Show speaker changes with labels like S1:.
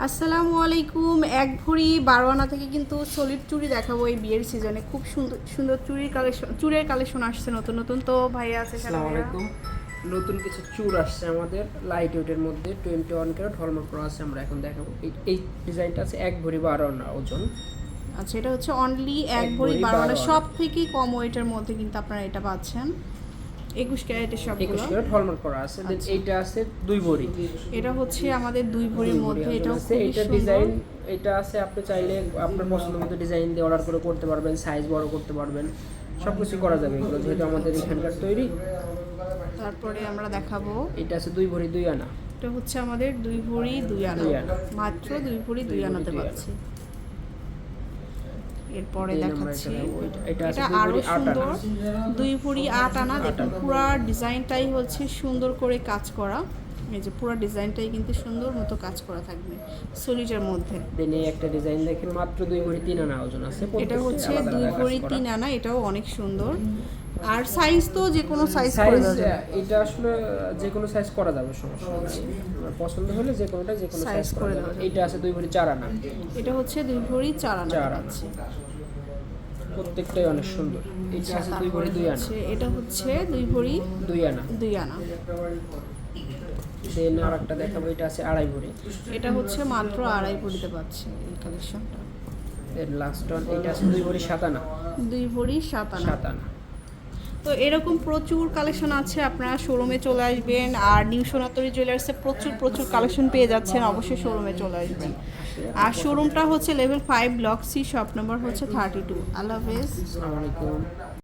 S1: আসসালামু আলাইকুম। এক ভরি বারো আনা থেকে কিন্তু সলিড চুড়ি দেখাবো এই বিয়ের সিজনে। খুব সুন্দর সুন্দর চুড়ির কালেকশন চুড়ের কালেকশন আসছে নতুন নতুন তো ভাইয়া আছে
S2: আসসালামু আলাইকুম। নতুন কিছু চুর আসছে আমাদের লাইট ওয়েটের মধ্যে টোয়েন্টি ওয়ান ক্যারেট হলমার্ক করা আছে আমরা এখন দেখাবো। এই- ডিজাইনটা আছে এক ভরি বারো আনা ওজন।
S1: আচ্ছা এটা হচ্ছে অনলি এক ভরি
S2: ভরি
S1: বারো আনা সব থেকে কম ওয়েটের মধ্যে কিন্তু আপনারা এটা পাচ্ছেন। একুশ ক্যারেটের
S2: একুশ
S1: সবগুলো
S2: ক্যারেট হলমার্ক করা আছে। দেন
S1: আচ্ছা।
S2: এইটা আছে দুই ভরি
S1: এটা হচ্ছে আমাদের দুই ভরির মধ্যে। এটাও। খুবই
S2: এইটা
S1: সুন্দর।
S2: ডিজাইন এটা আছে আপনি চাইলে আপনার পছন্দ মতো ডিজাইন দিয়ে অর্ডার করে করতে পারবেন সাইজ বড় করতে পারবেন। সব কিছু করা যাবে এগুলো যেহেতু আমাদের এখানকার তৈরি।
S1: তারপরে আমরা দেখাবো।
S2: এটা আছে দুই ভরি দুই আনা।
S1: এটা হচ্ছে আমাদের দুই ভরি দুই আনা। মাত্র দুই ভরি দুই আনাতে পাচ্ছি। এরপরে দেখাচ্ছি।
S2: এটা আরও
S1: সুন্দর। দুই ভরি আট আনা দেখুন পুরো ডিজাইনটাই হচ্ছে সুন্দর করে কাজ করা। এই যে পুরো ডিজাইনটাই কিন্তু সুন্দর মতো কাজ করা থাকবে সলিটের মধ্যে।
S2: দেন এই একটা ডিজাইন দেখেন মাত্র দুই ভরি তিন আনা ওজন আছে
S1: এটা হচ্ছে দুই ভরি। তিন আনা এটাও অনেক সুন্দর। আর সাইজ তো যে কোনো সাইজ করে দেওয়া যাবে।
S2: এটা আসলে যে কোনো সাইজ করা যাবে সমস্যা নেই। পছন্দ হলে যে কোনোটা যে কোনো সাইজ
S1: করে দেওয়া
S2: যাবে। আছে দুই ভরি চার আনা।
S1: এটা হচ্ছে দুই ভরি চার আনা
S2: চার।
S1: পাচ্ছি
S2: প্রত্যেকটাই অনেক সুন্দর। এইটা আছে দুই ভরি দুই আনা।
S1: এটা হচ্ছে দুই ভরি
S2: দুই আনা।
S1: দুই আনা।
S2: দেন আর একটা দেখাবো এটা আছে আড়াই ভরি।
S1: এটা হচ্ছে মাত্র আড়াই ভরিতে পাচ্ছি এই কালেকশনটা
S2: দেন লাস্ট ওয়ান এটা আছে দুই ভরি সাত আনা
S1: দুই ভরি সাত আনা
S2: সাত
S1: তো এরকম প্রচুর কালেকশন আছে আপনারা শোরুমে চলে আসবেন আর নিউ সোনাতরি জুয়েলার্সে প্রচুর প্রচুর কালেকশন পেয়ে যাচ্ছেন অবশ্যই শোরুমে চলে আসবেন। আর শোরুমটা হচ্ছে level five block C shop number হচ্ছে থার্টি টু আল্লাহ হাফেজ।
S2: আসসালামু আলাইকুম।